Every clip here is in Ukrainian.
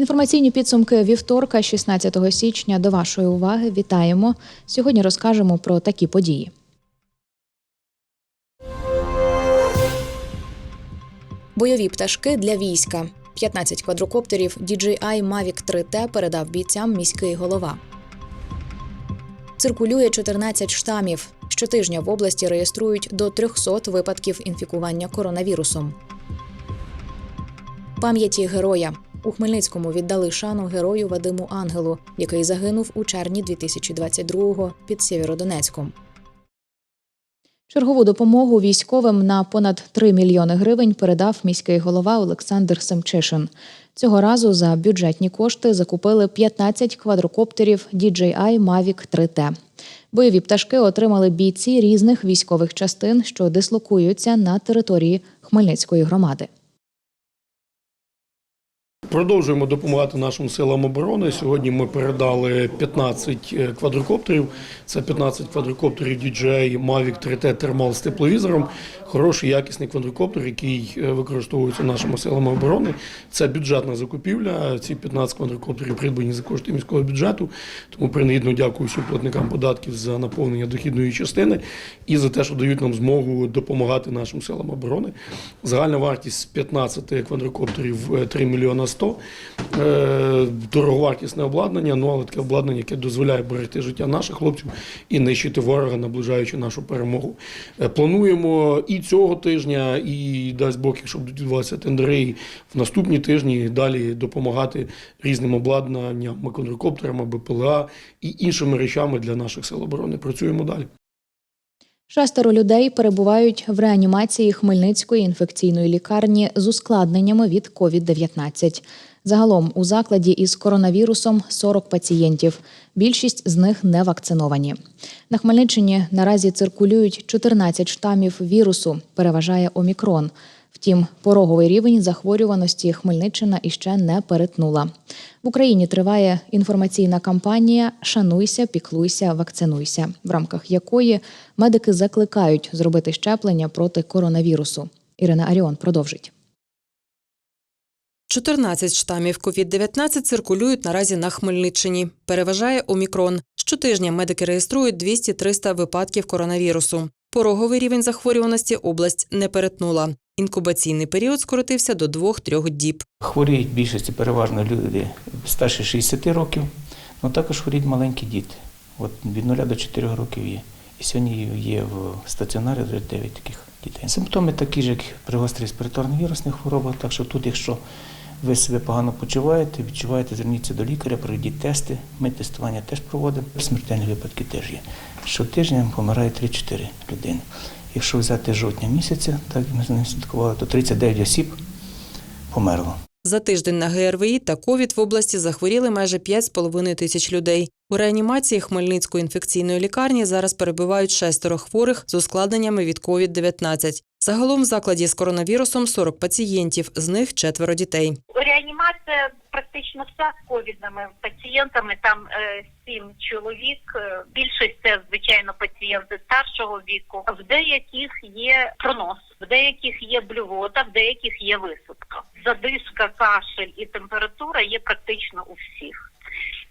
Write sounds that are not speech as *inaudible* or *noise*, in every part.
Інформаційні підсумки вівторка, 16 січня. До вашої уваги вітаємо. Сьогодні розкажемо про такі події. Бойові пташки для війська. 15 квадрокоптерів DJI Mavic 3T передав бійцям міський голова. Циркулює 14 штамів. Щотижня в області реєструють до 300 випадків інфікування коронавірусом. Пам'яті героя у Хмельницькому віддали шану герою Вадиму Ангелу, який загинув у червні 2022-го під Сєвєродонецьком. Чергову допомогу військовим на понад 3 мільйони гривень передав міський голова Олександр Семчишин. Цього разу за бюджетні кошти закупили 15 квадрокоптерів DJI Mavic 3T. Бойові пташки отримали бійці різних військових частин, що дислокуються на території Хмельницької громади. Продовжуємо допомагати нашим силам оборони. Сьогодні ми передали 15 квадрокоптерів. Це 15 квадрокоптерів DJI Mavic 3T Thermal з тепловізором. Хороший якісний квадрокоптер, який е, використовується нашими силами оборони. Це бюджетна закупівля. Ці 15 квадрокоптерів придбані за кошти міського бюджету. Тому принагідно дякую всім платникам податків за наповнення дохідної частини і за те, що дають нам змогу допомагати нашим силам оборони. Загальна вартість 15 квадрокоптерів е, 3 мільйона 100. Е, Дороговартісне обладнання, ну але таке обладнання, яке дозволяє берегти життя наших хлопців і нищити ворога, наближаючи нашу перемогу. Е, Плануємо і цього тижня, і дасть Бог, будуть відбуватися тендери, в наступні тижні далі допомагати різним обладнанням, квадрокоптерами, БПЛА і іншими речами для наших сил оборони. Працюємо далі. Шестеро людей перебувають в реанімації Хмельницької інфекційної лікарні з ускладненнями від COVID-19. Загалом у закладі із коронавірусом 40 пацієнтів. Більшість з них не вакциновані. На Хмельниччині наразі циркулюють 14 штамів вірусу, переважає омікрон. Втім, пороговий рівень захворюваності Хмельниччина іще не перетнула. В Україні триває інформаційна кампанія Шануйся, піклуйся, вакцинуйся, в рамках якої медики закликають зробити щеплення проти коронавірусу. Ірина Аріон продовжить. 14 штамів COVID-19 циркулюють наразі на Хмельниччині. Переважає омікрон. Щотижня медики реєструють 200-300 випадків коронавірусу. Пороговий рівень захворюваності область не перетнула. Інкубаційний період скоротився до 2-3 діб. Хворіють в більшості переважно люди старше 60 років, але також хворіють маленькі діти. От від 0 до 4 років є. І сьогодні є в стаціонарі вже 9 таких дітей. Симптоми такі ж, як при гострій респіраторних вірусних хворобах. Так що тут, якщо ви себе погано почуваєте, відчуваєте, зверніться до лікаря, пройдіть тести. Ми тестування теж проводимо. Смертельні випадки теж є. Щотижня помирає 3-4 людини. Якщо взяти жовтня місяця, так ми за ним слідкували, то 39 осіб померло. За тиждень на ГРВІ та ковід в області захворіли майже 5,5 тисяч людей. У реанімації Хмельницької інфекційної лікарні зараз перебувають шестеро хворих з ускладненнями від COVID-19. Загалом в закладі з коронавірусом 40 пацієнтів, з них четверо дітей. Реанімація практично вся з ковідними пацієнтами. Там е, сім чоловік. Е, Більшість пацієнти старшого віку. В деяких є пронос, в деяких є блювота, в деяких є висипка. Задишка, кашель і температура є практично у всіх.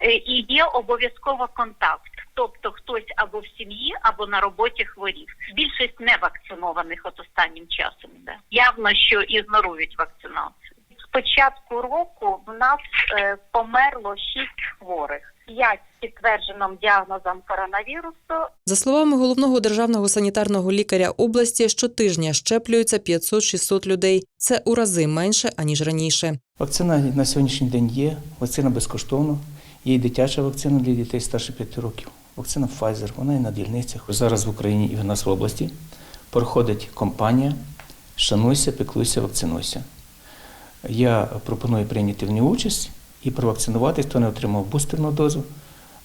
Е, І є обов'язково контакт, тобто хтось або в сім'ї, або на роботі хворів. Більшість не вакцинованих от останнім часом йде. Явно, що ігнорують вакцинацію. З початку року в нас е, померло шість хворих, п'ять підтвердженим діагнозом коронавірусу, За словами головного державного санітарного лікаря області, щотижня щеплюються 500-600 людей. Це у рази менше аніж раніше. Вакцина на сьогоднішній день є, вакцина безкоштовна. Є і дитяча вакцина для дітей старше 5 років. Вакцина Pfizer, вона і на дільницях. Зараз в Україні і в нас в області проходить кампанія Шануйся, піклуйся, вакцинуйся. Я пропоную прийняти в ній участь і провакцинуватись, хто не отримав бустерну дозу,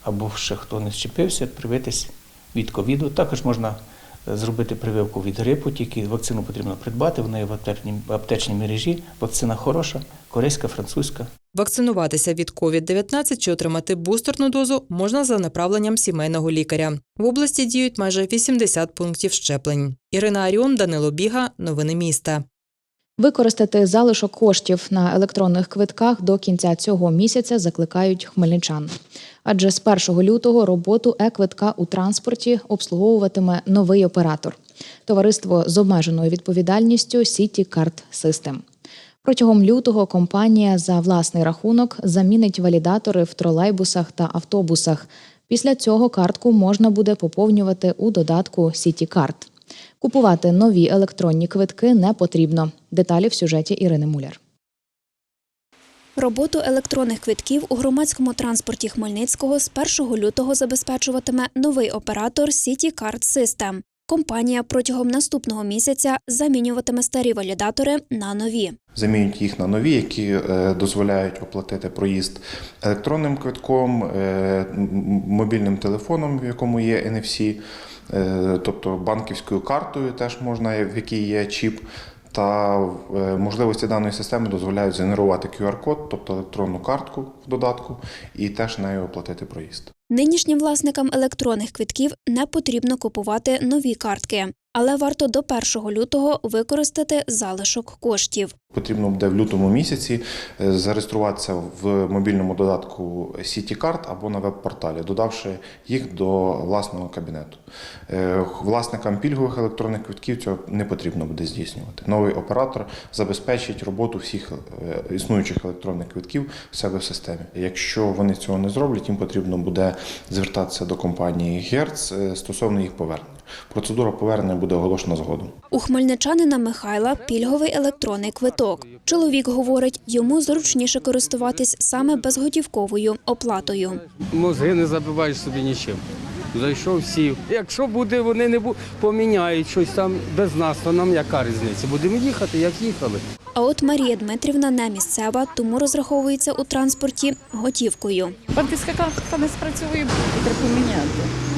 або ще хто не щепився, привитись від ковіду. Також можна зробити прививку від грипу, тільки вакцину потрібно придбати, вона є в аптечній мережі. Вакцина хороша, корейська, французька. Вакцинуватися від COVID-19 чи отримати бустерну дозу можна за направленням сімейного лікаря. В області діють майже 80 пунктів щеплень. Ірина Аріон, Данило Біга. Новини міста. Використати залишок коштів на електронних квитках до кінця цього місяця закликають хмельничан. Адже з 1 лютого роботу е-квитка у транспорті обслуговуватиме новий оператор товариство з обмеженою відповідальністю City Card System. Протягом лютого компанія за власний рахунок замінить валідатори в тролейбусах та автобусах. Після цього картку можна буде поповнювати у додатку City Card. Купувати нові електронні квитки не потрібно. Деталі в сюжеті Ірини Муляр. Роботу електронних квитків у громадському транспорті Хмельницького з 1 лютого забезпечуватиме новий оператор City Card System. Компанія протягом наступного місяця замінюватиме старі валідатори на нові. Замінюють їх на нові, які е, дозволяють оплатити проїзд електронним квитком, е, мобільним телефоном, в якому є NFC, тобто банківською картою, теж можна, в якій є чіп. Та е, можливості даної системи дозволяють згенерувати QR-код, тобто електронну картку в додатку, і теж нею оплатити проїзд. Нинішнім власникам електронних квитків не потрібно купувати нові картки, але варто до 1 лютого використати залишок коштів. Потрібно буде в лютому місяці е, зареєструватися в мобільному додатку CityCard або на веб-порталі, додавши їх до власного кабінету. Е, Власникам пільгових електронних квитків цього не потрібно буде здійснювати. Новий оператор забезпечить роботу всіх е, існуючих електронних квитків в себе в системі. Якщо вони цього не зроблять, їм потрібно буде звертатися до компанії е, стосовно їх повернення. Процедура повернення буде оголошена згодом. У хмельничанина Михайла пільговий електронний квиток. Чоловік говорить, йому зручніше користуватись саме безготівковою оплатою. Мозги не забиваєш собі нічим. Зайшов, сів. Якщо буде, вони не поміняють щось там без нас, то нам яка різниця? Будемо їхати, як їхали. А от Марія Дмитрівна не місцева, тому розраховується у транспорті готівкою. Банківська карта не спрацює, треба поміняти.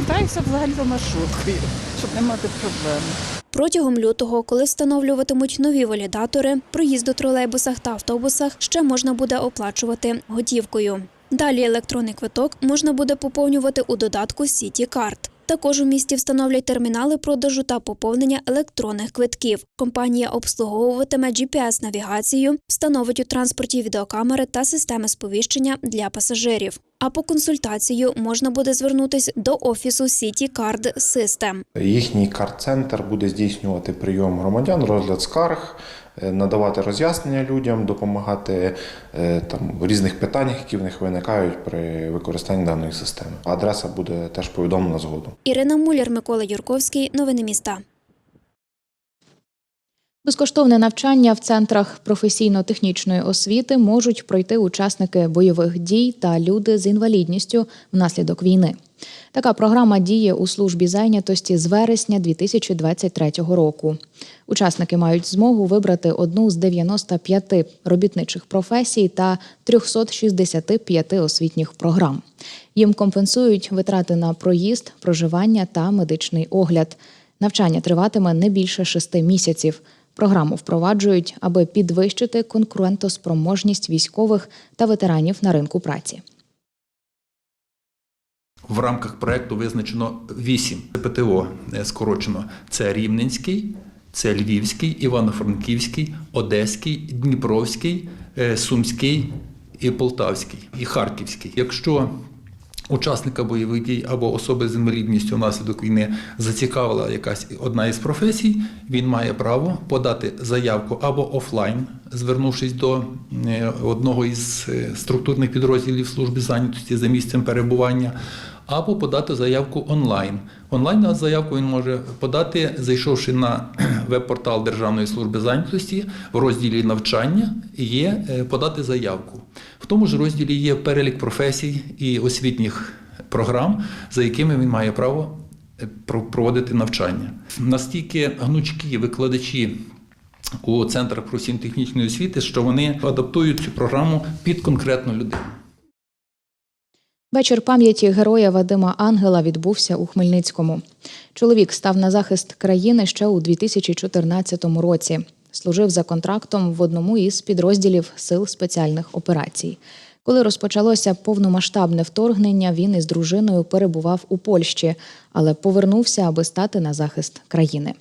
Граюся взагалі до маршруткою, щоб не мати проблем. Протягом лютого, коли встановлюватимуть нові валідатори, проїзд у тролейбусах та автобусах ще можна буде оплачувати готівкою. Далі електронний квиток можна буде поповнювати у додатку City Card. Також у місті встановлять термінали продажу та поповнення електронних квитків. Компанія обслуговуватиме GPS-навігацію, встановить у транспорті відеокамери та системи сповіщення для пасажирів. А по консультацію можна буде звернутись до офісу City Card System. Їхній карт-центр буде здійснювати прийом громадян, розгляд скарг, надавати роз'яснення людям, допомагати е, там в різних питаннях, які в них виникають при використанні даної системи. Адреса буде теж повідомлена згодом. Ірина Муляр, Микола Юрковський. Новини міста. Безкоштовне навчання в центрах професійно-технічної освіти можуть пройти учасники бойових дій та люди з інвалідністю внаслідок війни. Така програма діє у службі зайнятості з вересня 2023 року. Учасники мають змогу вибрати одну з 95 робітничих професій та 365 освітніх програм. Їм компенсують витрати на проїзд, проживання та медичний огляд. Навчання триватиме не більше шести місяців. Програму впроваджують, аби підвищити конкурентоспроможність військових та ветеранів на ринку праці. В рамках проекту визначено вісім ПТО е, скорочено. Це Рівненський, це Львівський, Івано-Франківський, Одеський, Дніпровський, е, Сумський і Полтавський, і Харківський. Якщо учасника бойових дій або особи з інвалідністю внаслідок війни зацікавила якась одна із професій, він має право подати заявку або офлайн, звернувшись до е, одного із структурних підрозділів служби зайнятості за місцем перебування, або подати заявку онлайн. Онлайн заявку він може подати, зайшовши на *clears throat* веб-портал Державної служби зайнятості в розділі навчання є е, подати заявку. В тому ж розділі є перелік професій і освітніх програм, за якими він має право е, проводити навчання. Настільки гнучкі викладачі у центрах професійно-технічної освіти, що вони адаптують цю програму під конкретну людину. Вечір пам'яті героя Вадима Ангела відбувся у Хмельницькому. Чоловік став на захист країни ще у 2014 році. Служив за контрактом в одному із підрозділів Сил спеціальних операцій. Коли розпочалося повномасштабне вторгнення, він із дружиною перебував у Польщі, але повернувся, аби стати на захист країни.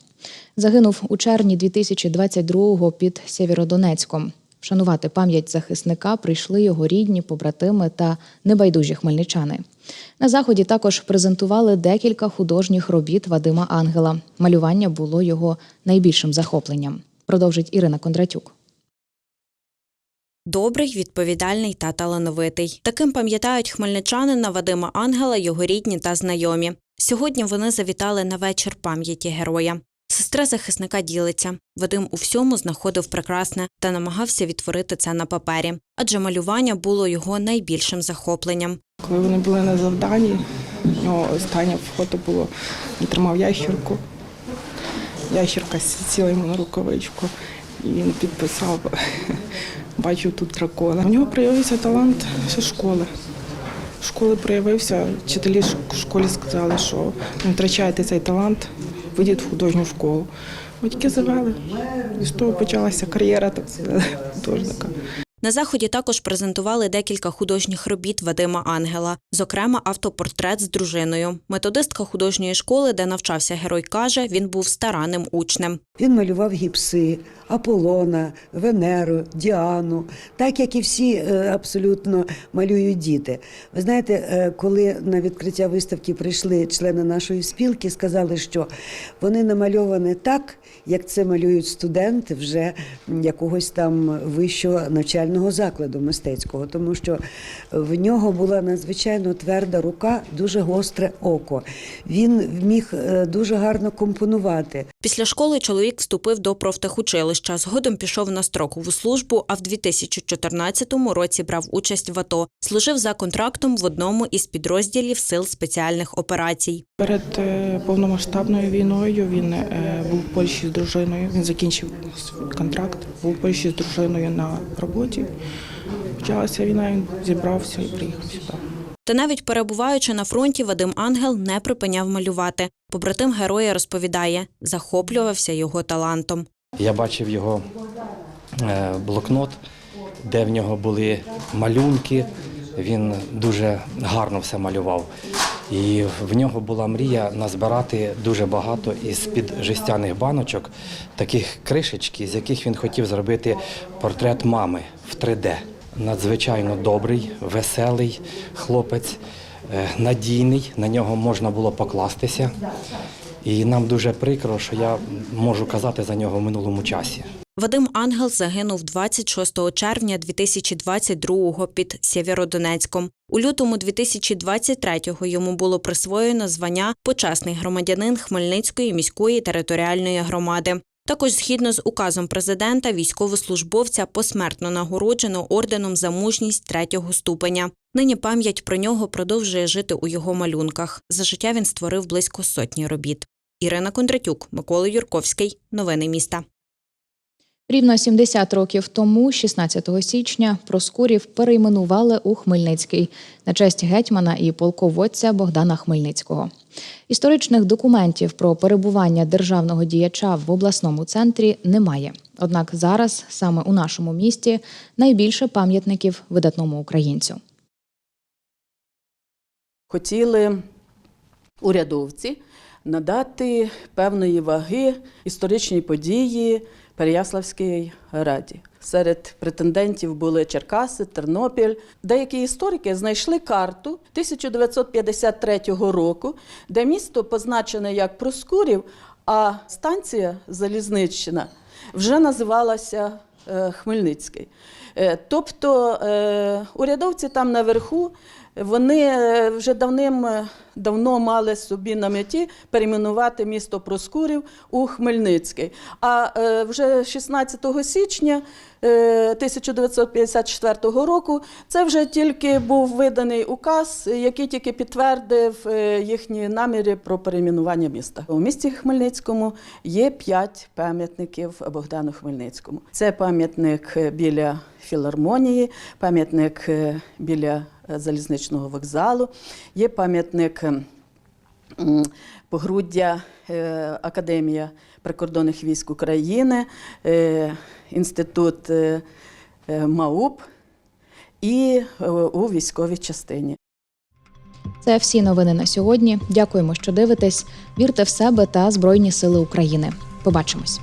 Загинув у червні 2022-го під Сєвєродонецьком. Вшанувати пам'ять захисника прийшли його рідні, побратими та небайдужі хмельничани. На заході також презентували декілька художніх робіт Вадима Ангела. Малювання було його найбільшим захопленням. Продовжить Ірина Кондратюк. Добрий, відповідальний та талановитий. Таким пам'ятають хмельничанина Вадима Ангела, його рідні та знайомі. Сьогодні вони завітали на вечір пам'яті героя. Сестра захисника ділиться. Вадим у всьому знаходив прекрасне та намагався відтворити це на папері, адже малювання було його найбільшим захопленням. Коли вони були на завданні, у нього останнє фото було, він тримав ящірку. Ящірка сіла йому на рукавичку, і він підписав, *laughs* бачив тут дракона. У нього проявився талант зі школи. В школи проявився, вчителі в школі сказали, що не втрачайте цей талант, вийдіть в художню школу. Батьки завели. І з того почалася кар'єра так сказати, художника. На заході також презентували декілька художніх робіт Вадима Ангела, зокрема автопортрет з дружиною. Методистка художньої школи, де навчався герой, каже, він був старанним учнем. Він малював гіпси, Аполлона, Венеру, Діану, так як і всі е, абсолютно малюють діти. Ви знаєте, е, коли на відкриття виставки прийшли члени нашої спілки, сказали, що вони намальовані так, як це малюють студенти вже якогось там вищого навчального закладу мистецького, тому що в нього була надзвичайно тверда рука, дуже гостре око. Він міг е, дуже гарно компонувати. Після школи чоловік вступив до профтехучилища. Згодом пішов на строкову службу, а в 2014 році брав участь в АТО. Служив за контрактом в одному із підрозділів сил спеціальних операцій. Перед е, повномасштабною війною він е, був в Польщі з дружиною. Він закінчив контракт, був в Польщі з дружиною на роботі. Почалася війна, він зібрався і приїхав сюди. Та навіть перебуваючи на фронті, Вадим Ангел не припиняв малювати. Побратим героя розповідає, захоплювався його талантом. Я бачив його е, блокнот, де в нього були малюнки. Він дуже гарно все малював. І в нього була мрія назбирати дуже багато із-під жестяних баночок таких кришечки, з яких він хотів зробити портрет мами в 3D. Надзвичайно добрий, веселий хлопець, е, надійний, на нього можна було покластися. І нам дуже прикро, що я можу казати за нього в минулому часі. Вадим Ангел загинув 26 червня 2022-го під Сєвєродонецьком. У лютому 2023-го йому було присвоєно звання почесний громадянин Хмельницької міської територіальної громади. Також згідно з указом президента, військовослужбовця посмертно нагороджено орденом за мужність третього ступеня. Нині пам'ять про нього продовжує жити у його малюнках. За життя він створив близько сотні робіт. Ірина Кондратюк, Микола Юрковський. Новини міста. Рівно 70 років тому, 16 січня, Проскурів перейменували у Хмельницький на честь гетьмана і полководця Богдана Хмельницького. Історичних документів про перебування державного діяча в обласному центрі немає. Однак зараз саме у нашому місті найбільше пам'ятників видатному українцю. Хотіли урядовці надати певної ваги історичній події Переяславській раді. Серед претендентів були Черкаси, Тернопіль. Деякі історики знайшли карту 1953 року, де місто позначене як Проскурів, а станція Залізниччина вже називалася е, Хмельницький. Е, Тобто е, урядовці там наверху вони е, вже давним е, давно мали собі на меті перейменувати місто Проскурів у Хмельницький. А е, вже 16 січня е, 1954 року це вже тільки був виданий указ, який тільки підтвердив їхні наміри про перейменування міста. У місті Хмельницькому є п'ять пам'ятників Богдану Хмельницькому. Це пам'ятник біля філармонії, пам'ятник біля залізничного вокзалу, є пам'ятник Погруддя е, Академія прикордонних військ України, е, інститут е, е, МАУП і е, у військовій частині. Це всі новини на сьогодні. Дякуємо, що дивитесь. Вірте в себе та Збройні Сили України. Побачимось.